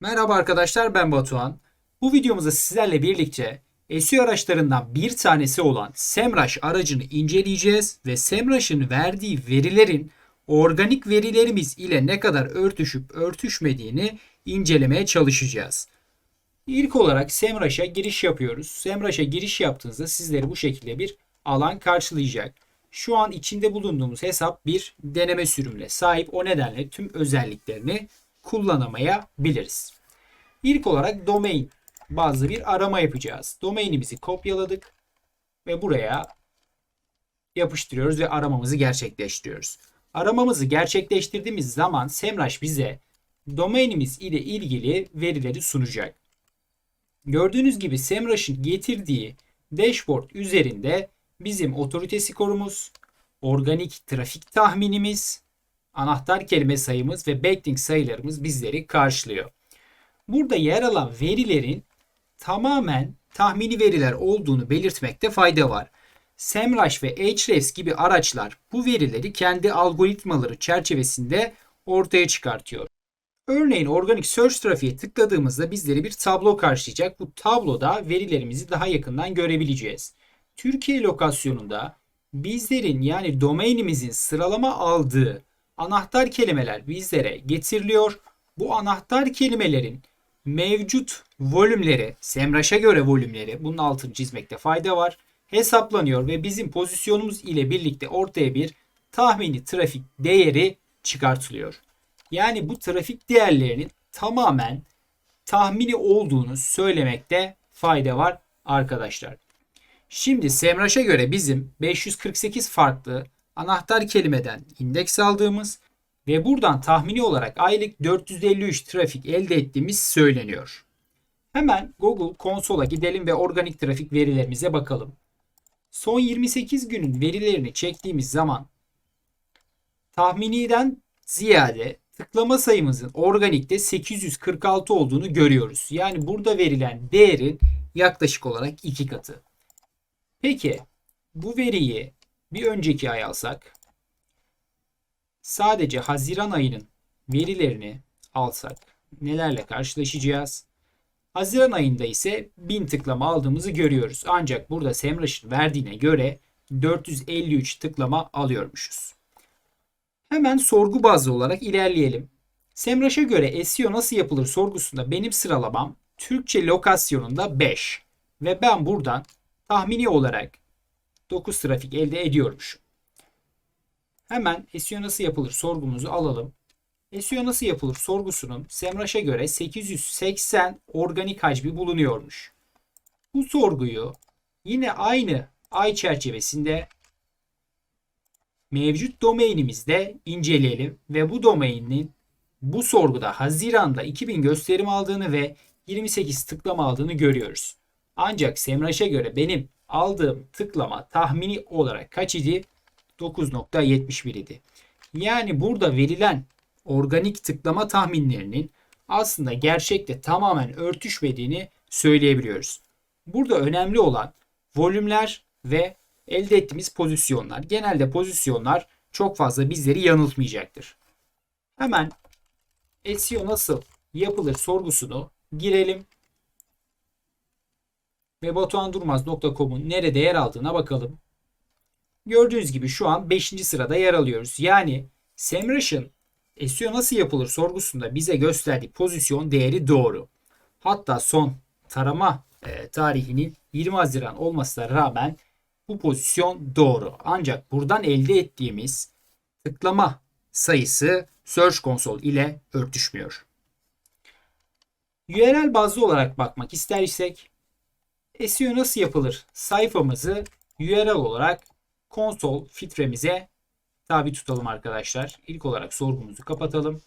Merhaba arkadaşlar ben Batuhan. Bu videomuzda sizlerle birlikte SEO araçlarından bir tanesi olan SEMrush aracını inceleyeceğiz ve SEMrush'ın verdiği verilerin organik verilerimiz ile ne kadar örtüşüp örtüşmediğini incelemeye çalışacağız. İlk olarak SEMrush'a giriş yapıyoruz. SEMrush'a giriş yaptığınızda sizleri bu şekilde bir alan karşılayacak. Şu an içinde bulunduğumuz hesap bir deneme sürümüne sahip. O nedenle tüm özelliklerini kullanamayabiliriz. İlk olarak domain bazlı bir arama yapacağız. Domainimizi kopyaladık ve buraya yapıştırıyoruz ve aramamızı gerçekleştiriyoruz. Aramamızı gerçekleştirdiğimiz zaman Semrush bize domainimiz ile ilgili verileri sunacak. Gördüğünüz gibi Semrush'ın getirdiği dashboard üzerinde bizim otorite skorumuz, organik trafik tahminimiz, anahtar kelime sayımız ve backlink sayılarımız bizleri karşılıyor. Burada yer alan verilerin tamamen tahmini veriler olduğunu belirtmekte fayda var. SEMrush ve Ahrefs gibi araçlar bu verileri kendi algoritmaları çerçevesinde ortaya çıkartıyor. Örneğin organik search trafiğe tıkladığımızda bizleri bir tablo karşılayacak. Bu tabloda verilerimizi daha yakından görebileceğiz. Türkiye lokasyonunda bizlerin yani domainimizin sıralama aldığı anahtar kelimeler bizlere getiriliyor. Bu anahtar kelimelerin mevcut volümleri, Semrush'a göre volümleri, bunun altını çizmekte fayda var. Hesaplanıyor ve bizim pozisyonumuz ile birlikte ortaya bir tahmini trafik değeri çıkartılıyor. Yani bu trafik değerlerinin tamamen tahmini olduğunu söylemekte fayda var arkadaşlar. Şimdi Semrush'a göre bizim 548 farklı anahtar kelimeden indeks aldığımız ve buradan tahmini olarak aylık 453 trafik elde ettiğimiz söyleniyor. Hemen Google konsola gidelim ve organik trafik verilerimize bakalım. Son 28 günün verilerini çektiğimiz zaman tahminiden ziyade tıklama sayımızın organikte 846 olduğunu görüyoruz. Yani burada verilen değerin yaklaşık olarak iki katı. Peki bu veriyi bir önceki ay alsak sadece Haziran ayının verilerini alsak nelerle karşılaşacağız? Haziran ayında ise 1000 tıklama aldığımızı görüyoruz. Ancak burada Semrush'ın verdiğine göre 453 tıklama alıyormuşuz. Hemen sorgu bazlı olarak ilerleyelim. Semrush'a göre SEO nasıl yapılır sorgusunda benim sıralamam Türkçe lokasyonunda 5 ve ben buradan tahmini olarak 9 trafik elde ediyormuşum. Hemen SEO nasıl yapılır sorgumuzu alalım. SEO nasıl yapılır sorgusunun Semrush'a göre 880 organik hacmi bulunuyormuş. Bu sorguyu yine aynı ay çerçevesinde mevcut domainimizde inceleyelim ve bu domainin bu sorguda Haziran'da 2000 gösterim aldığını ve 28 tıklama aldığını görüyoruz. Ancak Semrush'a göre benim aldığım tıklama tahmini olarak kaç idi? 9.71 idi. Yani burada verilen organik tıklama tahminlerinin aslında gerçekte tamamen örtüşmediğini söyleyebiliyoruz. Burada önemli olan volümler ve elde ettiğimiz pozisyonlar. Genelde pozisyonlar çok fazla bizleri yanıltmayacaktır. Hemen SEO nasıl yapılır sorgusunu girelim ve batuhandurmaz.com'un nerede yer aldığına bakalım. Gördüğünüz gibi şu an 5. sırada yer alıyoruz. Yani SEMrush'ın SEO nasıl yapılır sorgusunda bize gösterdiği pozisyon değeri doğru. Hatta son tarama e, tarihinin 20 Haziran olmasına rağmen bu pozisyon doğru. Ancak buradan elde ettiğimiz tıklama sayısı Search Console ile örtüşmüyor. URL bazlı olarak bakmak istersek SEO nasıl yapılır sayfamızı URL olarak konsol filtremize tabi tutalım arkadaşlar. İlk olarak sorgumuzu kapatalım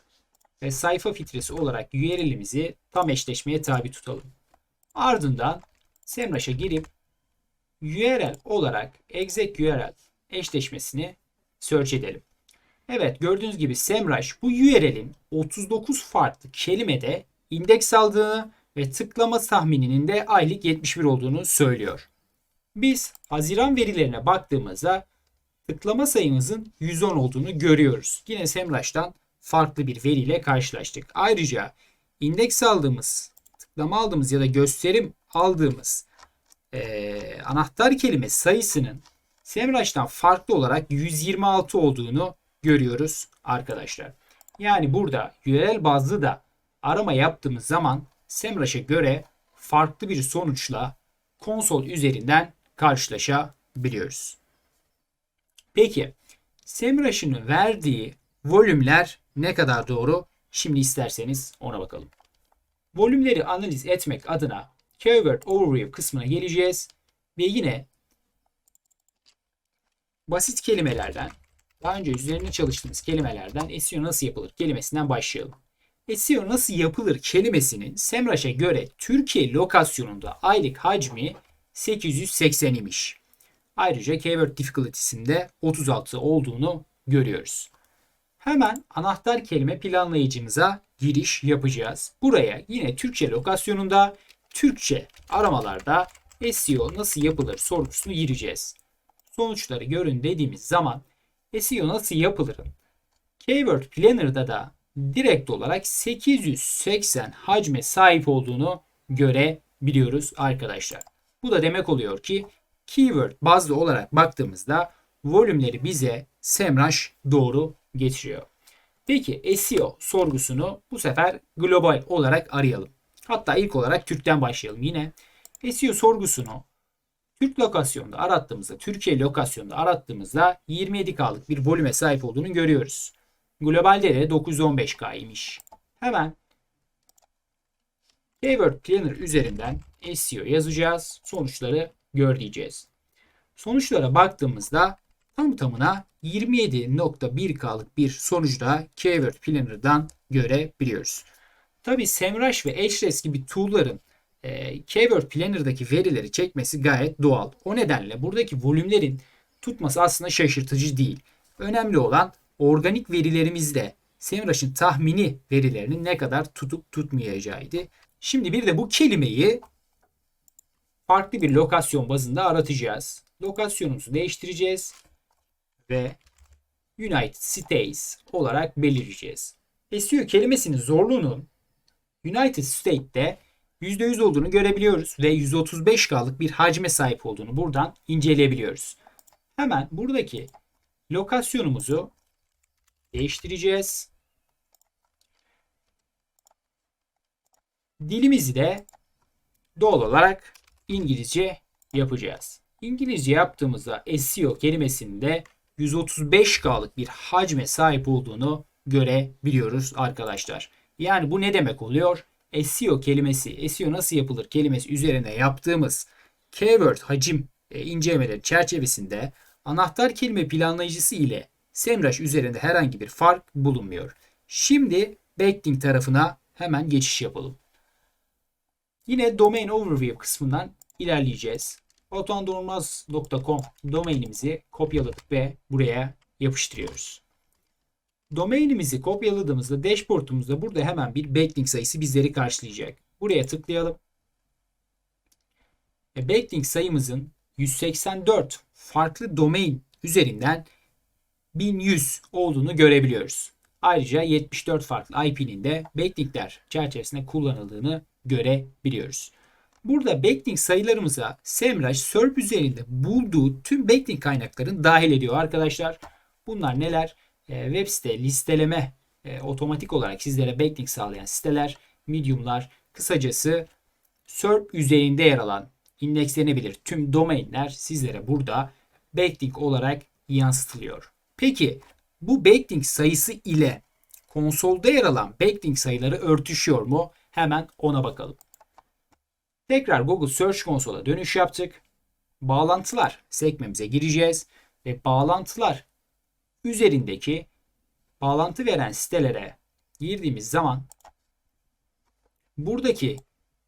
ve sayfa filtresi olarak URL'imizi tam eşleşmeye tabi tutalım. Ardından Semrush'a girip URL olarak exec URL eşleşmesini search edelim. Evet gördüğünüz gibi Semrush bu URL'in 39 farklı kelimede indeks aldığını ve tıklama tahmininin de aylık 71 olduğunu söylüyor. Biz Haziran verilerine baktığımızda tıklama sayımızın 110 olduğunu görüyoruz. Yine SEMrush'tan farklı bir veriyle karşılaştık. Ayrıca indeks aldığımız, tıklama aldığımız ya da gösterim aldığımız eee, anahtar kelime sayısının SEMrush'tan farklı olarak 126 olduğunu görüyoruz arkadaşlar. Yani burada URL bazlı da arama yaptığımız zaman SEMrush'a göre farklı bir sonuçla konsol üzerinden karşılaşabiliyoruz. Peki SEMrush'ın verdiği volümler ne kadar doğru? Şimdi isterseniz ona bakalım. Volümleri analiz etmek adına Keyword Overview kısmına geleceğiz ve yine basit kelimelerden daha önce üzerine çalıştığımız kelimelerden SEO nasıl yapılır kelimesinden başlayalım. SEO nasıl yapılır kelimesinin SEMrush'a göre Türkiye lokasyonunda aylık hacmi 880 imiş. Ayrıca keyword difficulty'sinde 36 olduğunu görüyoruz. Hemen anahtar kelime planlayıcımıza giriş yapacağız. Buraya yine Türkçe lokasyonunda Türkçe aramalarda SEO nasıl yapılır sorusunu gireceğiz. Sonuçları görün dediğimiz zaman SEO nasıl yapılırın Keyword Planner'da da direkt olarak 880 hacme sahip olduğunu görebiliyoruz arkadaşlar. Bu da demek oluyor ki keyword bazlı olarak baktığımızda volümleri bize SEMrush doğru getiriyor. Peki SEO sorgusunu bu sefer global olarak arayalım. Hatta ilk olarak Türk'ten başlayalım yine. SEO sorgusunu Türk lokasyonda arattığımızda, Türkiye lokasyonda arattığımızda 27K'lık bir volüme sahip olduğunu görüyoruz. Globalde de 915K'ymış. Hemen Keyword Planner üzerinden SEO yazacağız. Sonuçları gör diyeceğiz. Sonuçlara baktığımızda tam tamına 27.1K'lık bir sonucu da Keyword Planner'dan görebiliyoruz. Tabi SEMrush ve Ahrefs gibi tool'ların e, Keyword Planner'daki verileri çekmesi gayet doğal. O nedenle buradaki volümlerin tutması aslında şaşırtıcı değil. Önemli olan organik verilerimizde SEMrush'ın tahmini verilerinin ne kadar tutup tutmayacağıydı. Şimdi bir de bu kelimeyi farklı bir lokasyon bazında aratacağız. Lokasyonumuzu değiştireceğiz ve United States olarak belirleyeceğiz. SEO kelimesinin zorluğunun United States'te %100 olduğunu görebiliyoruz ve 135K'lık bir hacme sahip olduğunu buradan inceleyebiliyoruz. Hemen buradaki lokasyonumuzu değiştireceğiz. Dilimizi de doğal olarak İngilizce yapacağız. İngilizce yaptığımızda SEO kelimesinde 135K'lık bir hacme sahip olduğunu görebiliyoruz arkadaşlar. Yani bu ne demek oluyor? SEO kelimesi, SEO nasıl yapılır kelimesi üzerine yaptığımız keyword hacim e, incelemeleri çerçevesinde anahtar kelime planlayıcısı ile SEMrush üzerinde herhangi bir fark bulunmuyor. Şimdi backlink tarafına hemen geçiş yapalım. Yine domain overview kısmından ilerleyeceğiz. batuhandurmaz.com domainimizi kopyaladık ve buraya yapıştırıyoruz. Domainimizi kopyaladığımızda dashboard'umuzda burada hemen bir backlink sayısı bizleri karşılayacak. Buraya tıklayalım. E, backlink sayımızın 184 farklı domain üzerinden 1100 olduğunu görebiliyoruz. Ayrıca 74 farklı IP'nin de backlinkler çerçevesinde kullanıldığını görebiliyoruz. Burada backlink sayılarımıza SEMrush SERP üzerinde bulduğu tüm backlink kaynaklarını dahil ediyor arkadaşlar. Bunlar neler? E, web site listeleme e, otomatik olarak sizlere backlink sağlayan siteler, mediumlar, kısacası SERP üzerinde yer alan indekslenebilir tüm domainler sizlere burada backlink olarak yansıtılıyor. Peki bu backlink sayısı ile konsolda yer alan backlink sayıları örtüşüyor mu? Hemen ona bakalım. Tekrar Google Search Console'a dönüş yaptık. Bağlantılar sekmemize gireceğiz ve bağlantılar üzerindeki bağlantı veren sitelere girdiğimiz zaman buradaki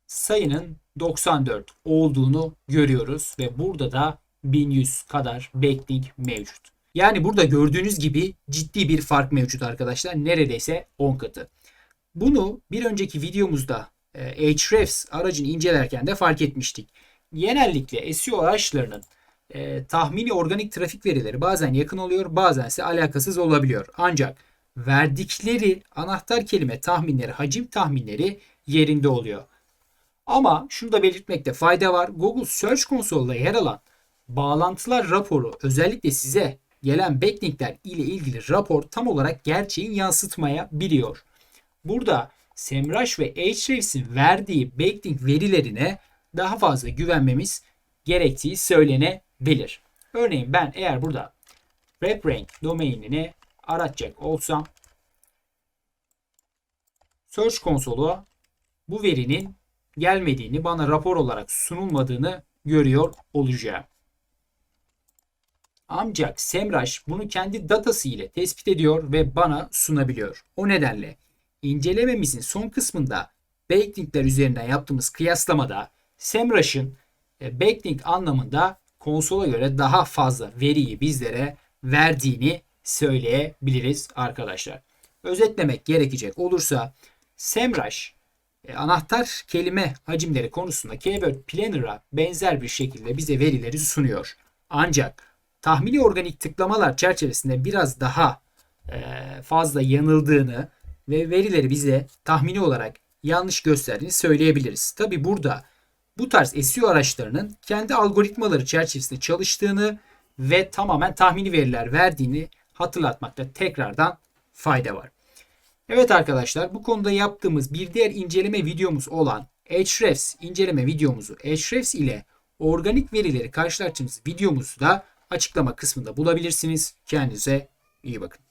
sayının 94 olduğunu görüyoruz ve burada da 1100 kadar backlink mevcut. Yani burada gördüğünüz gibi ciddi bir fark mevcut arkadaşlar. Neredeyse 10 katı. Bunu bir önceki videomuzda e, Hrefs aracını incelerken de fark etmiştik. Genellikle SEO araçlarının e, tahmini organik trafik verileri bazen yakın oluyor bazen ise alakasız olabiliyor. Ancak verdikleri anahtar kelime tahminleri, hacim tahminleri yerinde oluyor. Ama şunu da belirtmekte fayda var. Google Search Console'da yer alan bağlantılar raporu özellikle size gelen backlinkler ile ilgili rapor tam olarak gerçeğin yansıtmayabiliyor. Burada SEMrush ve Ahrefs'in verdiği backlink verilerine daha fazla güvenmemiz gerektiği söylenebilir. Örneğin ben eğer burada WebRank domainini aratacak olsam Search Console'a bu verinin gelmediğini, bana rapor olarak sunulmadığını görüyor olacağım. Ancak SEMrush bunu kendi datası ile tespit ediyor ve bana sunabiliyor. O nedenle incelememizin son kısmında backlinkler üzerinden yaptığımız kıyaslamada SEMrush'ın e, backlink anlamında konsola göre daha fazla veriyi bizlere verdiğini söyleyebiliriz arkadaşlar. Özetlemek gerekecek olursa SEMrush e, anahtar kelime hacimleri konusunda Keyword Planner'a benzer bir şekilde bize verileri sunuyor. Ancak tahmini organik tıklamalar çerçevesinde biraz daha e, fazla yanıldığını ve verileri bize tahmini olarak yanlış gösterdiğini söyleyebiliriz. Tabi burada bu tarz SEO araçlarının kendi algoritmaları çerçevesinde çalıştığını ve tamamen tahmini veriler verdiğini hatırlatmakta tekrardan fayda var. Evet arkadaşlar bu konuda yaptığımız bir diğer inceleme videomuz olan Ahrefs inceleme videomuzu Ahrefs ile organik verileri karşılaştığımız videomuzu da açıklama kısmında bulabilirsiniz. Kendinize iyi bakın.